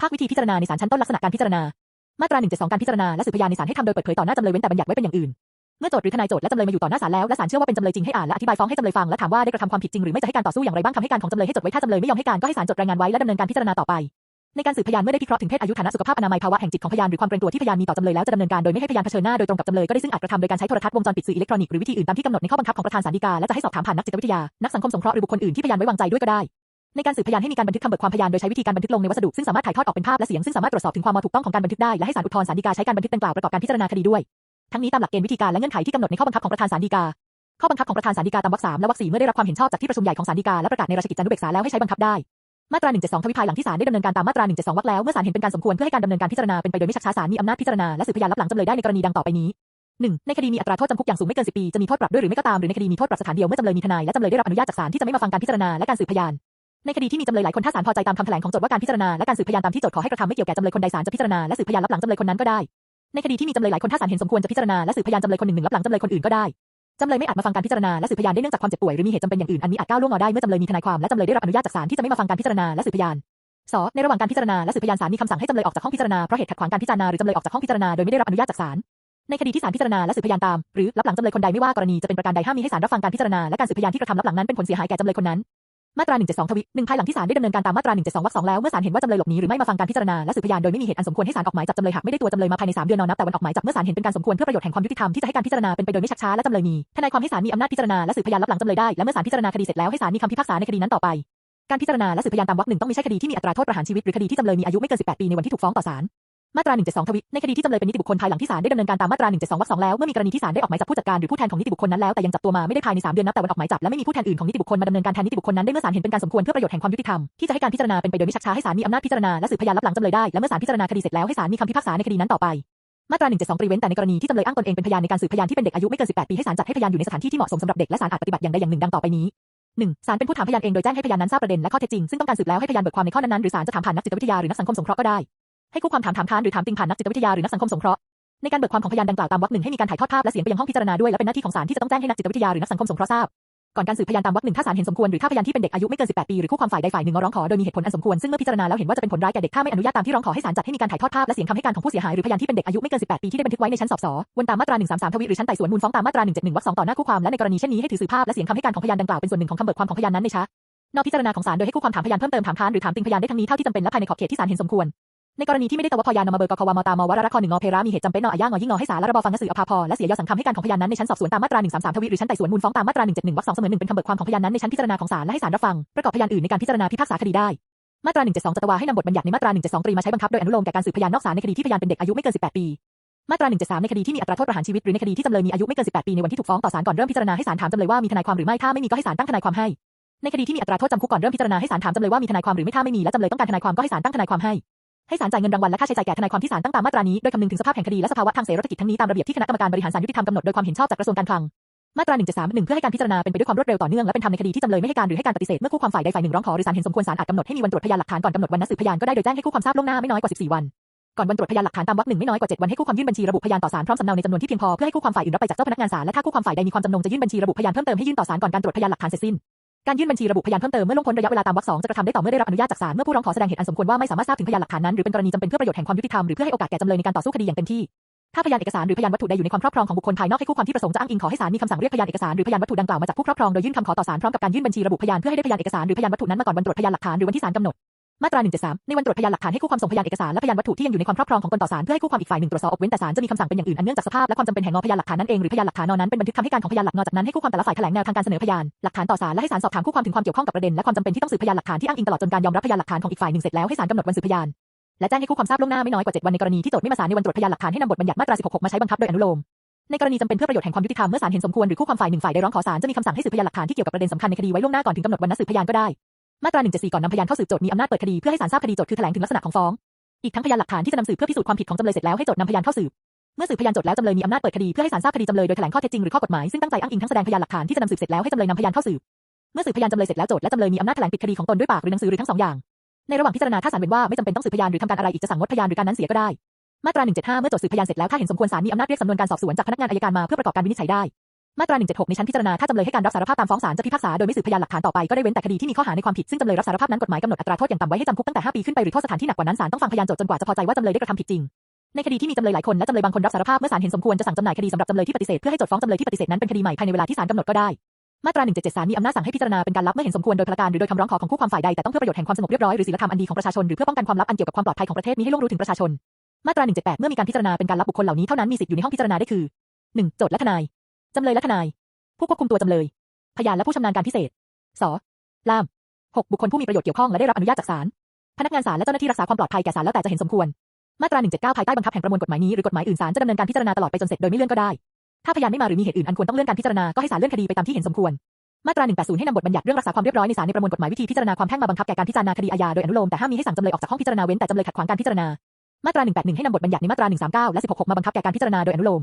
ภาควิธีพิจารณาในศาลชั้นต้นลักษณะการพิจารณา มาตรา172การพิจารณาและสืบพยานในศาลให้ทำโดยเปิดเผยต่อหน้าจำเลยเว้นแต่บัญญัติไว้เป็นอย่างอื่น เมื่อโจทก์หรือทนายโจทก์และจำเลยมาอยู่ต่อหน้าศาลแล้วและศาลเชื่อว่าเป็นจำเลยจริงให้อ่านและอธิบายฟ้องให้จำเลยฟังและถามว่าได้กระทำความผิดจริงหรือไม่จะให้การต่อสู้อย่างไรบ้างคำให้การของจำเลยให้จดไว้ถ้าจำเลยไม่ยอมให้การก็ให้ศาลจดรายงานไว้และดำเนินการพิจารณาต่อไปในการสืบพยานเมื่อได้พิเคราะห์ถึงเพศอายุฐานะสุขภาพอนามัยภาวะแห่งจิตของพยานหรือความเกรงกลัวที่พยานมีต่อจำเลยแล้วจะดำเนินการโดยไม่ให้พยานเผชิญหน้าโดยตรงกับจำเลยก็ได้ซึ่งอาจกระทำโดยการใช้โทรทัศน์วงจรปิดสื่ออิเล็กทรอนิกส์หรือวิธีอื่นตามที่กำหนดในข้อบังคับของประธานศาลฎีกาและจะให้สอบถามผ่านนักจิตวิทยานักสังคมสงเคราะห์หรือบุคคลอื่นที่พยานไว้วางใจด้วยก็ได้ ในการสืบพยานให้มีการบันทึกคำเบิกความพยานโดยใช้วิธีการบันทึกลงในวัสดุซึ่งสามารถถ่ายทอดออกเป็นภาพและเสียงซึ่งสามารถตรวจสอบถึงความถูกต้องของการบันทึกได้และให้ศาลอุทธรณ์ศาลฎีกาใช้การบันทึกดังกล่าวประกอบการพิจารณาคดีด้วย ทั้งนี้ตามหลักเกณฑ์วิธีการและเงื่อนไขที่กำหนดในข้อบังคับของประธานศาลฎีกาข้อบังคับของประธานศาลฎีกาตามวรรคสามและวรรคสี่เมื่อได้รับความเห็นชอบจากที่ประชุมใหญ่ของศาลฎีกาและประกาศในราชกิจจานุเบกษาแล้วให้ใช้บังคับได้มาตรา172ทวิภายหลังที่ศาลได้ดำเนินการตามมาตรา172วรรคแล้วเมื่อศาลเห็นเป็นการสมควรเพื่อให้การดำเนินการพิจารณาเป็นไปโดยไม่ชักช้าศาลมีอำนาจพิจารณาและสืบพยานรับหลังจำเลยได้ในกรณีดังต่อไปนี้ 1. ในคดีมีอัตราโทษจำคุกอย่างสูงไม่เกิน10ปีจะมีโทษปรับด้วยหรือไม่ก็ตามหรือในคดีมีโทษปรับสถานเดียวเมื่อจำเลยมีทนายและจำเลยได้รับอนุญาตจากศาลที่จะไม่มาฟังการพิจารณาและการสืบพยาน ในคดีที่มีจำเลยหลายคนถ้าศาลพอใจตามคำแถลงของโจทก์ว่าการพิจารณาและการสืบพยานตามที่โจทก์ขอให้กระทำไม่เกี่ยวแก่จำเลยคนใดศาลจะพิจารณาและสืบพยานรับหลังจำเลยคนนั้นก็ได้ ในคดีที่มีจำเลยหลายคนถ้าศาลเห็นสมควรจะพิจารณาและสืบพยานจำเลยคนหนึ่งหนึ่งรับหลังจำเลยคนอื่นก็ได้จำเลยไม่อาจมาฟังการพิจารณาและสืบพยานได้เนื่องจากความเจ็บป่วยหรือมีเหตุจำเป็นอย่างอื่นอันนี้อาจก้าวล่วงออกได้เมื่อจำเลยมีทนายความและจำเลยได้รับอนุญาตจากศาลที่จะไม่มาฟังการพิจารณาและสืบพยานสในระหว่างการพิจารณาและสืบพยานศาลมีคำสั่งให้จำเลยออกจากห้องพิจารณาเพราะเหตุขัดขวางการพิจารณาหรือจำเลยออกจากห้องพิจารณาโดยไม่ได้รับอนุญาตจากศาลในคดีที่ศาลพิจารณาและสืบพยานตามหรือรับหลังจำเลยคนใดไม่ว่ากรณีจะเป็นประการใดห้ามมีให้ศาลรับฟังการพิจารณาและการสืบพยานที่กระทำรับหลังนั้นเป็นผลเสียหายแก่จำเลยคนนั้น มาตรา 172 ทวิหนึ่งภายหลังที่ศาลได้ดำเนินการตามมาตรา 172 วรรคสองแล้ว เมื่อศาลเห็นว่าจำเลยหลบหนีหรือไม่มาฟังการพิจารณาและสืบพยานโดยไม่มีเหตุอันสมควรให้ศาลออกหมายจับจำเลยหากไม่ได้ตัวจำเลยมาภายใน 3 เดือนนอนนับแต่วันออกหมายจับเมื่อศาลเห็นเป็นการสมควรเพื่อประโยชน์แห่งความยุติธรรมที่จะให้การพิจารณาเป็นไปโดยไม่ชักช้าและจำเลยมีทนายความให้ศาลมีอำนาจพิจารณาและสืบพยานรับหลังจำเลยได้และเมื่อศาลพิจารณาคดีเสร็จแล้วให้ศาลมีคำพิพากษาในคดีนั้นต่อไปการพิจารณาและสืบพยานตามวรรคหนึ่งต้องม่ใช่คดีที่มีอัตราโทษประหารชีวิตหรือคดีที่จำเลยมีอายุไม่เกิน 18 ปีในวันที่ถูกฟ้องต่อศาล มาตรา172ทวิ ในคดีที่จำเลยเป็นนิติบุคคลภายหลังที่ศาลได้ดำเนินการตามมาตรา172วรรคสองแล้ว เมื่อมีกรณีที่ศาลได้ออกหมายจับผู้จัดการหรือผู้แทนของนิติบุคคลนั้นแล้วแต่ยังจับตัวมาไม่ได้ภายใน3เดือนนับแต่วันออกหมายจับและไม่มีผู้แทนอื่นของนิติบุคคลมาดำเนินการแทนนิติบุคคลนั้นได้เมื่อศาลเห็นเป็นการสมควรเพื่อประโยชน์แห่งความยุติธรรมที่จะให้การพิจารณาเป็นไปโดยไม่ชักช้าให้ศาลมีอำนาจพิจารณาและสืบพยานรับหลังจำเลยได้และเมื่อศาลพิจารณาคดีเสร็จแล้วให้ศาลมีคำพิพากษาในคดีนั้นต่อไปมาตรา172ปริเว้นแต่ในกรณีที่จำเลยอ้างตนเองเป็นพยานในการสืบพยานที่เป็นเด็กอายุไม่เกิน 18 ปีให้ศาลจัดให้พยานอยู่ในสถานที่ที่เหมาะสมสำหรับเด็กและศาลอาจปฏิบัติอย่างใดอย่างหนึ่งดังต่อไปนี้ 1. ศาลเป็นผู้ถามพยานเองโดยแจ้งให้พยานนั้นทราบประเด็นและข้อเท็จจริงซึ่งต้องการสืบแล้วให้พยานเบิกความในข้อนั้นๆหรือศาลจะถามผ่านนักจิตวิทยาหรือนักสังคมสงเคราะห์ก็ได้ ให้คู่ความถามถามค้านหรือถามติงผ่านนักจิตวิทยาหรือนักสังคมสงเคราะห์ในการเบิกความของพยานดังกล่าวตามวรรคหนึ่งให้มีการถ่ายทอดภาพและเสียงไปยังห้องพิจารณาด้วยและเป็นหน้าที่ของศาลที่จะต้องแจ้งให้นักจิตวิทยาหรือนักสังคมสงเคราะห์ทราบก่อนการสืบพยานตามวรรคหนึ่งถ้าศาลเห็นสมควรหรือถ้าพยานที่เป็นเด็กอายุไม่เกิน 18 ปีหรือคู่ความฝ่ายใดฝ่ายหนึ่งร้องขอโดยมีเหตุผลอันสมควรซึ่งเมื่อพิจารณาแล้วเห็นว่าจะเป็นผลร้ายแก่เด็กถ้าไม่อนุญาตตามที่ร้องขอให้ศาลจัดให้มีการถ่ายทอดภาพและเสียงคำให้การของผู้เสียหายหรือพยานที่เป็นเด็กอายุไม่เกิน 18 ปีที่ได้บันทึกไว้ในชั้นสอบสวนตามมาตรา133ทวีหรือชั้นไต่สวนมูลฟ้องตามมาตรา171วรรค2ต่อหน้าคู่ความและในกรณีเช่นนี้ให้ถือสืบภาพและเสียงคำให้การของพยานดังกล่าวเป็นส่วนหนึ่งของคำเบิกความของพยานนั้นในชั้นนอกพิจารณาของศาลโดยให้คู่ความถามพยานเพิ่มเติมถามค้านหรือถามติงพยานได้ทั้งนี้เท่าที่จำเป็นและภายในขอบเขตที่ศาลเห็นสมควร ในกรณีที่ไม่ได้ตวพยานนำมาเบิกกควมตามวรรคหนึ่งงอเพรามีเหตุจำเป็นนออาย่างอยิ่งงอให้ศาลและระบฟังหนังสืออภาพรและเสียยอสังคำให้การของพยานนั้นในชั้นสอบสวนตามมาตรา133ทวีหรือชั้นไต่สวนมูลฟ้องตามมาตรา171วรรค2เสมอ1เป็นคำเบิกความของพยานนั้นในชั้นพิจารณาของศาลและให้ศาลรับฟังประกอบพยานอื่นในการพิจารณาพิพากษาคดีได้มาตรา172จัตวาให้นำบทบัญญัติในมาตรา172ตรีมาใช้บังคับโดยอนุโลมแก่การสืบพยานนอกศาลในคดีที่พยานเป็นเด็กอายุไม่เกิน 18 ปี มาตรา173ในคดีที่มีอัตราโทษประหารชีวิตหรือในคดีที่จำเลยมีอายุไม่เกิน 18 ปีในวันที่ถูกฟ้องต่อศาลก่อนเริ่มพิจารณาให้ศาลถามจำเลยว่ามีทนายความหรือไม่ถ้าไม่มีก็ให้ศาลตั้งทนายความให้ในคดีที่มีอัตราโทษจำคุกก่อนเริ่มพิจารณาให้ศาลถามจำเลยว่ามีทนายความหรือไม่ถ้าไม่มีและจำเลยต้องการทนายความก็ให้ศาลตั้งทนายความให้ ให้ศาลจ่ายเงินรางวัลและค่าใช้จ่ายแก่ทนายความที่ศาลตั้งตามมาตรานี้ โดยคำนึงถึงสภาพแห่งคดีและสภาวะทางเศรษฐกิจทั้งนี้ตามระเบียบที่คณะกรรมการบริหารศาลยุติธรรมกำหนดโดยความเห็นชอบจากกระทรวงการคลัง มาตรา173 1เพื่อให้การพิจารณาเป็นไปด้วยความรวดเร็วต่อเนื่องและเป็นธรรมในคดีที่จำเลยไม่ให้การหรือให้การปฏิเสธเมื่อคู่ความฝ่ายใดฝ่ายหนึ่งร้องขอหรือศาลเห็นสมควรศาลอาจกำหนดให้มีวันตรวจพยานหลักฐานก่อนกำหนดวันนัดสืบพยานก็ได้โดยแจ้งให้คู่ความทราบล่วงหน้าไม่น้อยกว่า 14 วันก่อนวันตรวจพยานหลักฐานตามวรรคหนึ่งไม่น้อยกว่า7วันให้คู่ความยื่นบัญชีระบุพยานต่อศาลพร้อมสำเนาในจำนวนที่เพียงพอเพื่อให้คู่ความฝ่ายอื่นรับไปจากเจ้าพนักงานศาลและถ้าคู่ความฝ่ายใดมีความจำนงจะยื่นบัญชีระบุพยานเพิ่มเติมให้ยื่นต่อศาลก่อนการตรวจพยานหลักฐานเสร็จสิ้น การยื่นบัญชีระบุพยานเพิ่มเติมเมื่อล่วงพ้นระยะเวลาตามวรรคสองจะกระทำได้ต่อเมื่อได้รับอนุญาตจากศาลเมื่อผู้ร้องขอแสดงเหตุอันสมควรว่าไม่สามารถทราบถึงพยานหลักฐานนั้นหรือเป็นกรณีจำเป็นเพื่อประโยชน์แห่งความยุติธรรมหรือเพื่อให้โอกาสแก่จำเลยในการต่อสู้คดีอย่างเต็มที่ถ้าพยานเอกสารหรือพยานวัตถุใดอยู่ในความครอบครองของบุคคลภายนอกให้คู่ความที่ประสงค์จะอ้างอิงขอให้ศาลมีคำสั่งเรียกพยานเอกสารหรือพยานวัตถุดังกล่าวมาจากผู้ครอบครองโดยยื่นคำขอต่อศาลพร้อมกับการยื่นบัญชีระบุพยานเพื่อให้ได้พยานเอกสารหรือพยานวัตถุนั้นมาก่อนวันตรวจพยานหลักฐานหรือวันที่ศาลกำหนด มาตรา 173 ในวันตรวจพยานหลักฐานให้คู่ความส่งพยานเอกสารและพยานวัตถุที่ยังอยู่ในความครอบครองของตนต่อศาลเพื่อให้คู่ความอีกฝ่ายหนึ่งตรวจสอบอกเว้นแต่ศาลจะมีคำสั่งเป็นอย่างอื่นอันเนื่องจากสภาพและความจำเป็นแห่งงอพยานหลักฐานนั้นเองหรือพยานหลักฐานนอนั้นเป็นบันทึกคำให้การของพยานหลักนอจากนั้นให้คู่ความแต่ละฝ่ายแถลงแนวทางการเสนอพยานหลักฐานต่อศาลและให้ศาลสอบถามคู่ความถึงความเกี่ยวข้องกับประเด็นและความจำเป็นที่ต้องสืบพยานหลักฐานที่อ้างอิงตลอดจนการยอมรับพยานหลักฐานของอีกฝ่ายหนึ่งเสร็จแล้วให้ศาลกำหนดวันสืบพยานและแจ้งให้คู่ความทราบล่วงหน้าไม่น้อยกว่า7วันในกรณีที่โจทก์ไม่มาศาลในวันตรวจพยานหลักฐานให้นำบทบัญญัติมาตรา 16 มาใช้บังคับโดยอนุโลมในกรณีจำเป็นเพื่อประโยชน์แห่งความยุติธรรมเมื่อศาลเห็นสมควรหรือคู่ความฝ่ายหนึ่งฝ่ายใดร้องขอศาลจะมีคำสั่งให้สืบพยานหลักฐานที่เกี่ยวกับประเด็นสำคัญในคดีไว้ล่วงหน้าก่อนถึงกำหนดวันนัดสืบพยานก็ได้ มาตรา174ก่อนนำพยานเข้าสืบโจทก์มีอำนาจเปิดคดีเพื่อให้ศาลทราบคดีโจทก์คือแถลงถึงลักษณะของฟ้อง อีกทั้งพยานหลักฐานที่จะนำสืบเพื่อพิสูจน์ความผิดของจำเลยเสร็จแล้วให้โจทก์นำพยานเข้าสืบ เมื่อสืบพยานโจทก์แล้วจำเลยมีอำนาจเปิดคดีเพื่อให้ศาลทราบคดีจำเลยโดยแถลงข้อเท็จจริงหรือข้อกฎหมายซึ่งตั้งใจอ้างอิงทั้งแสดงพยานหลักฐานที่จะนำสืบเสร็จแล้วให้จำเลยนำพยานเข้าสืบ เมื่อสืบพยานจำเลยเสร็จแล้วโจทก์และจำเลยมีอำนาจแถลงปิดคดีของตนด้วยปากหรือหนังสือหรือทั้งสองอย่าง ในระหว่างพิจารณาถ้าศาลเห็นว่าไม่จำเป็นต้องสืบพยานหรือทำการอะไรอีกจะสั่งงดพยานหรือการนั้นเสียก็ได้ มาตรา175เมื่อโจทก์สืบพยานเสร็จแล้วถ้าเห็นสมควรศาลมีอำนาจเรียกสำนวนการสอบสวนจากพนักงานอัยการมาเพื่อประกอบการวินิจฉัยได้ มาตรา176ในชั้นพิจารณาถ้าจำเลยให้การรับสารภาพตามฟ้องศาลจะพิพากษาโดยไม่สืบพยานหลักฐานต่อไปก็ได้เว้นแต่คดีที่มีข้อหาในความผิดซึ่งจำเลยรับสารภาพนั้นกฎหมายกำหนดอัตราโทษอย่างต่ำไว้ให้จำคุกตั้งแต่ 5 ปีขึ้นไปหรือโทษสถานที่หนักกว่านั้นศาลต้องฟังพยานโจทย์จนกว่าจะพอใจว่าจำเลยได้กระทำผิดจริงในคดีที่มีจำเลยหลายคนและจำเลยบางคนรับสารภาพเมื่อศาลเห็นสมควรจะสั่งจำหน่ายคดีสำหรับจำเลยที่ปฏิเสธเพื่อให้โจทย์ฟ้องจำเลยที่ปฏิเสธนั้นเป็นคดีใหม่ภายในเวลาที่ศาลกำหนดก็ได้มาตรา177ศาลมีอำนาจสั่งให้พิจารณาเป็นการลับเมื่อเห็นสมควรโดยพลการหรือโดยคำร้องขอของคู่ความฝ่ายใดแต่ต้องเพื่อประโยชน์แห่งความสงบเรียบร้อยหรือศีลธรรมอันดีของประชาชนหรือเพื่อป้องกันความลับอันเกี่ยวกับความปลอดภัยของประเทศมิให้ล่วงรู้ถึงประชาชน มาตรา178เมื่อมีการพิจารณาเป็นการลับบุคคลเหล่านี้เท่านั้นมีสิทธิ์อยู่ในห้องพิจารณาได้คือ 1. โจทย์และทนาย จำเลยและทนาย ผู้ควบคุมตัวจำเลย พยานและผู้ชำนาญการพิเศษ สล่าม 6. บุคคลผู้มีประโยชน์เกี่ยวข้องและได้รับอนุญาตจากศาล พนักงานศาลและเจ้าหน้าที่รักษาความปลอดภัยแก่ศาลแล้วแต่จะเห็นสมควร มาตรา 179 ภายใต้บังคับแห่งประมวลกฎหมายนี้หรือกฎหมายอื่นศาลจะดำเนินการพิจารณาตลอดไปจนเสร็จโดยไม่เลื่อนก็ได้ ถ้าพยานไม่มาหรือมีเหตุอื่นอันควรต้องเลื่อนการพิจารณา ก็ให้ศาลเลื่อนคดีไปตามที่เห็นสมควร มาตรา 180 ให้นำบทบัญญัติเรื่องรักษาความเรียบร้อยในศาลในประมวลกฎหมายวิธีพิจารณาความแพ่งมาบังคับแก่การพิจารณาคดีอาญาโดยอนุโลมแต่ห้ามมีให้สั่งจำเลยออกจากห้องพิจารณาเว้นแต่จำเลยขัดขวางการพิจารณา มาตรา 181 ให้นำบทบัญญัติในมาตรา 139 และ 16 มาบังคับแก่การพิจารณาโดยอนุโลม